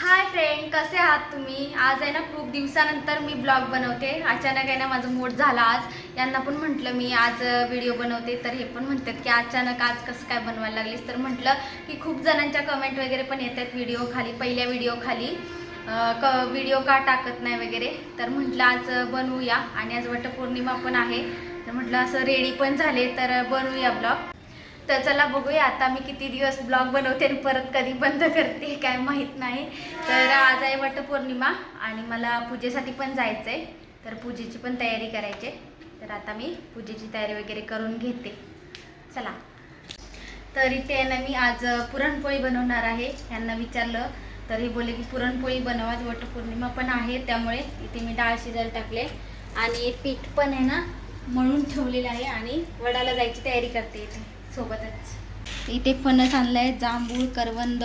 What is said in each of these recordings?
Hi friend कसे आहात तुम्ही? आज आहे ना खूप दिवसानंतर मी ब्लॉग बनवते. अचानक आहे ना माझं मूड झाला आज. यांना पण म्हटलं मी आज व्हिडिओ बनवते. तर हे पण म्हणतात की अचानक आज कसं काय बनवायला लागलीस? तर म्हटलं की खूप जणांच्या कमेंट वगैरे पण येत आहेत व्हिडिओ खाली पहिल्या व्हिडिओ खाली. क व्हिडिओ का टाकत नाही वगैरे. तर म्हटलं आज बनवूया. आणि आज वटपौर्णिमा पण आहे. तर म्हटलं असं रेडी पण झाले तर बनवूया ब्लॉग. तर चला बघूया आता मी किती दिवस ब्लॉग बनवते आणि परत कधी बंद करते काय माहीत नाही. तर आज आहे वटपौर्णिमा आणि मला पूजेसाठी पण जायचं आहे तर पूजेची पण तयारी करायची. आहे. तर आता मी पूजेची तयारी वगैरे करून घेते. चला. तर इथे आहे ना मी आज पुरणपोळी बनवणार आहे. यांना विचारलं तर हे बोलले की पुरणपोळी बनवा आज वटपौर्णिमा पण आहे त्यामुळे इथे मी डाळ शिजायला टाकले. आणि पीठ पण आहे ना मळून ठेवलेलं आहे आणि वडाला जायची तयारी करते इथे. सोबतच. इथे फणस आणलाय जांभूळ करवंद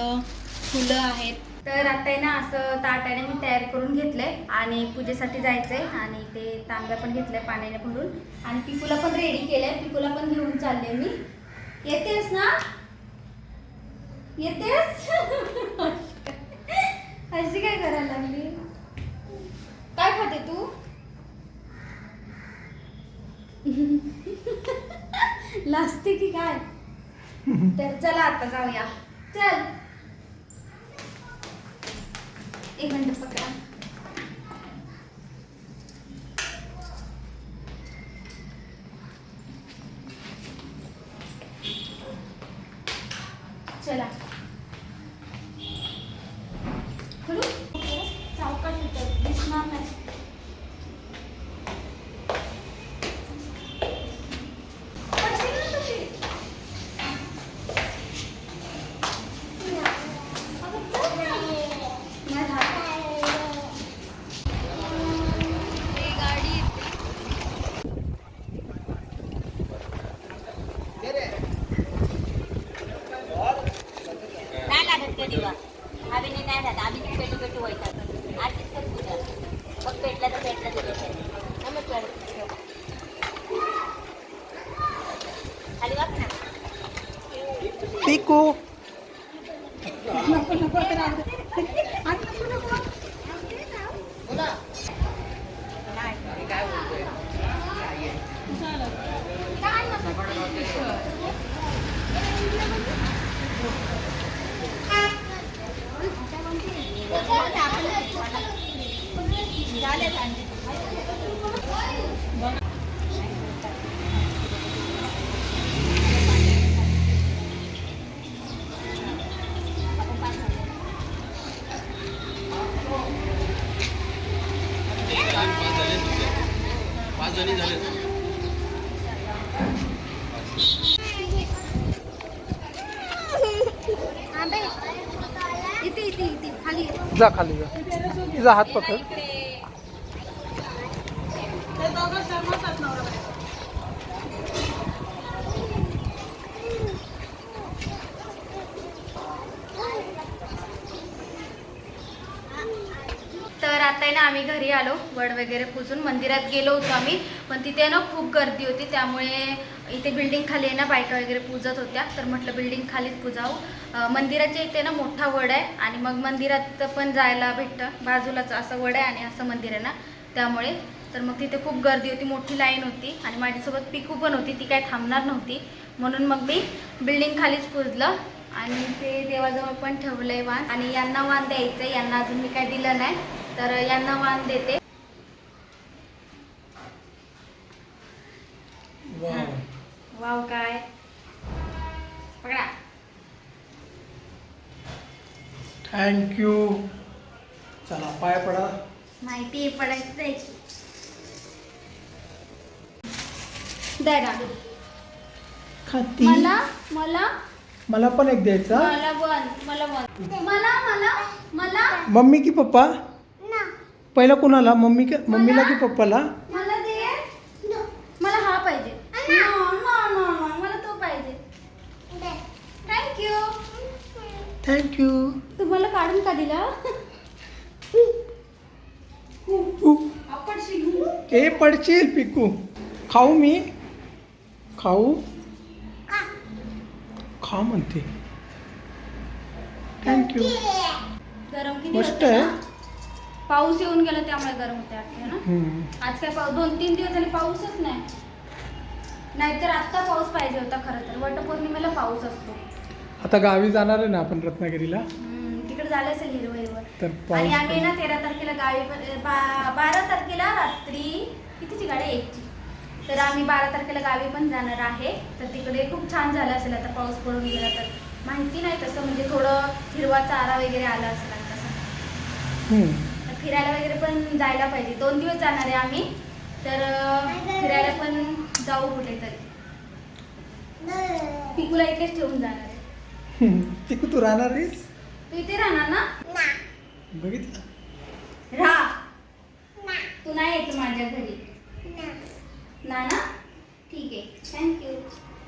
फुलं आहेत. तर आता आहे ना असं ताटाने मी तयार करून घेतलंय आणि पूजेसाठी जायचंय आणि ते तांब्या पण घेतलंय पाण्याने भरून. आणि पिकूला पण रेडी केलंय. पिकूला पण घेऊन चालले मी. येतेस ना? येतेस? अशी काय करायला लागली? काय खाते तू? लाजते की काय? तर चला आता जाऊया. चल. एक मिनिट पकडा चला खुलू सावकाश येतं दिसणार नाही पडशील ना तशी. अगं चल ना. नाही झालं. ते गाडी येते. नाही लागत कधी बा आम्ही नाही राहत आम्ही पेटू पेटू व्हायचं आधीच कर पूजा मग पेटला तर पेटला तर पेटला मग कर खाली वाग ना पिकू पाच जणी झाले इथे इथे इथे खाली ये. जा खाली जा. तिचा हात पकड. तर आता आहे ना आम्ही घरी आलो. वड वगैरे पुजून मंदिरात गेलो होतो आम्ही. पण तिथे ना खूप गर्दी होती. त्यामुळे इथे बिल्डिंग खाली आहे ना बायका वगैरे पूजत होत्या. तर म्हटलं बिल्डिंग खालीच पूजावं. मंदिराच्या इथे ना मोठा वड आहे आणि मग मंदिरात पण जायला भेटतं. बाजूलाच असं वड आहे आणि असं मंदिर आहे ना त्यामुळे. तर मग तिथे खूप गर्दी होती मोठी लाईन होती आणि माझ्यासोबत पिकू पण होती ती काय थांबणार नव्हती. म्हणून मग मी बिल्डिंग खालीच पुजलं आणि ते देवाजवळ पण ठेवलं आहे वाण. आणि यांना वाण द्यायचं यांना अजून मी काय दिलं नाही. तर यांना वाण देते. वाव काय पकडा थँक्यू चला पाय पडा. माहिती पडायचं आहे द्या ना खाती. मला मला. मला पण एक द्यायचा. मला वन मला वन. मला मला मला. मम्मी की पप्पा? पहिला कुणाला? मम्मी का मम्मीला की पप्पाला मला दे मला हा पाहिजे नो नो नो नो मला तो पाहिजे थँक्यू थँक्यू तुम्हाला काढून का दिला? ए पडशील पिकू. खाऊ मी. खाऊ. खा म्हणते. थँक्यू गरम किती मस्त आहे. पाऊस येऊन गेला त्यामुळे गरम होते ना. आज काय पाऊस दोन तीन दिवस झाले पाऊसच नाही. नाहीतर आत्ता पाऊस पाहिजे होता खरं तर. वटपौर्णिमेला पाऊस असतो. आता गावी जाणार आहे ना आपण रत्नागिरीला? हम्म, तिकडे झालं असेल हिरवं हिरवं तर आणि आम्ही ना तेरा तारखेला गावी पण बा- बारा तारखेला रात्री कितीची गाडी आहे? एकची? तर आम्ही बारा तारखेला गावी पण जाणार आहे. तर तिकडे खूप छान झालं असेल आता पाऊस पडून गेला तर. माहिती नाही तसं म्हणजे थोडं हिरवा चारा वगैरे आला असेल आता तसं. हम्म. तर फिरायला वगैरे पण जायला पाहिजे. दोन दिवस जाणार आहे आम्ही. तर अं, फिरायला पण जाऊ कुठेतरी. पिकूला इथेच ठेवून जाणार आहे. तिकू तू राहणार आहेस तू इथे राहणार ना? बघितलं? राहा. तू नाही यायचं माझ्या घरी. ना. ना ठीक आहे. थँक्यू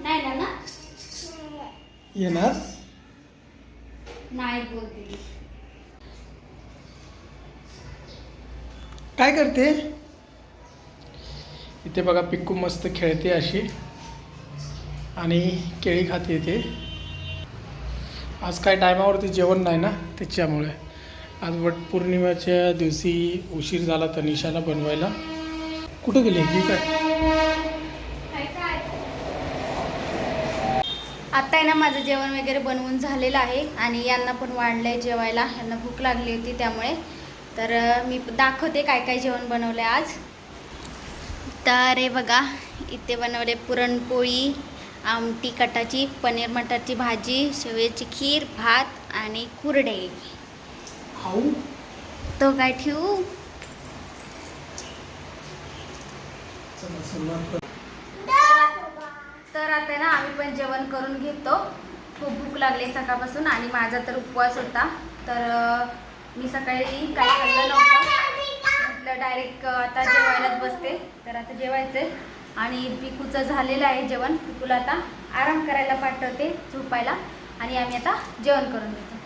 नाही ना ना? येणार? नाही बोलते. काय करते? इथे बघा पिक्कू मस्त खेळते अशी. आणि केळी खाते येते आज काय टायमावरती जेवण नाही ना? त्याच्यामुळे. आज वट पौर्णिमेच्या दिवशी उशीर झाला तनिषाला बनवायला. कुठं गेली? ही काय? आत्ता आहे ना माझं जेवण वगैरे बनवून झालेलं आहे आणि यांना पण वाढलं आहे जेवायला. यांना भूक लागली होती त्यामुळे. तर मी दाखवते काय काय जेवण बनवलं आहे आज. तर हे बघा इथे बनवले पुरणपोळी आमटी कटाची पनीर मटारची भाजी शेवयाची खीर भात आणि कुरडे तो काय ठेवू? तर आता ना आम्ही पण जेवण करून घेतो. खूप भूक लागली सकाळपासून आणि माझा तर उपवास होता. तर मी सकाळी काही खाल्लं नव्हतं. म्हटलं डायरेक्ट आता जेवायलाच बसते. तर आता जेवायचं आणि पिकूचं झालेलं आहे जेवण. पिकूला आता आराम करायला पाठवते झोपायला. आणि आम्ही आता जेवण करून घेतो.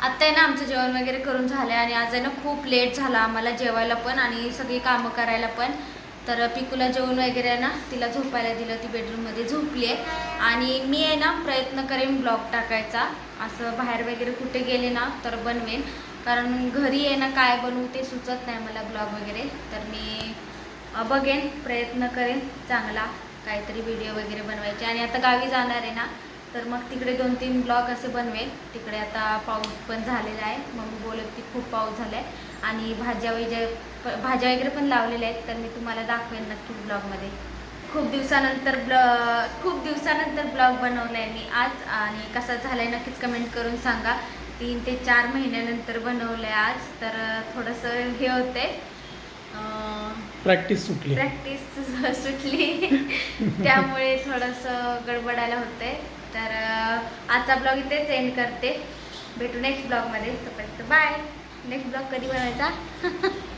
आत्ता आहे ना आमचं जेवण वगैरे करून झालं आहे आणि आज आहे ना खूप लेट झाला आम्हाला जेवायला पण आणि सगळी कामं करायला पण. तर पिकूला जेवण वगैरे आहे ना तिला झोपायला दिलं ती बेडरूममध्ये झोपली आहे. आणि मी आहे ना प्रयत्न करेन ब्लॉग टाकायचा. असं बाहेर वगैरे कुठे गेले ना तर बनवेन. कारण घरी आहे ना काय बनवू ते सुचत नाही मला ब्लॉग वगैरे. तर मी बघेन प्रयत्न करेन चांगला काहीतरी व्हिडिओ वगैरे बनवायचे. आणि आता गावी जाणार आहे ना तर मग तिकडे दोन तीन ब्लॉग असे बनवेल तिकडे आता पाऊस पण झालेला आहे. मग बोलत की खूप पाऊस झाला आहे आणि भाज्या वगैरे भाज्या वगैरे पण लावलेल्या आहेत. तर मी तुम्हाला दाखवेन नक्की ब्लॉगमध्ये खूप दिवसानंतर ब्ल खूप दिवसानंतर ब्लॉग बनवला आहे मी आज. आणि कसा झाला आहे नक्कीच कमेंट करून सांगा. तीन ते चार महिन्यानंतर बनवलं आहे आज. तर थोडंसं हे होते प्रॅक्टिस सुटली. प्रॅक्टिस सुटली. त्यामुळे थोडंसं गडबडायला होते तर आजचा ब्लॉग इथेच एंड करते. भेटू नेक्स्ट ब्लॉगमध्ये तोपर्यंत बाय नेक्स्ट ब्लॉग कधी बनवायचा?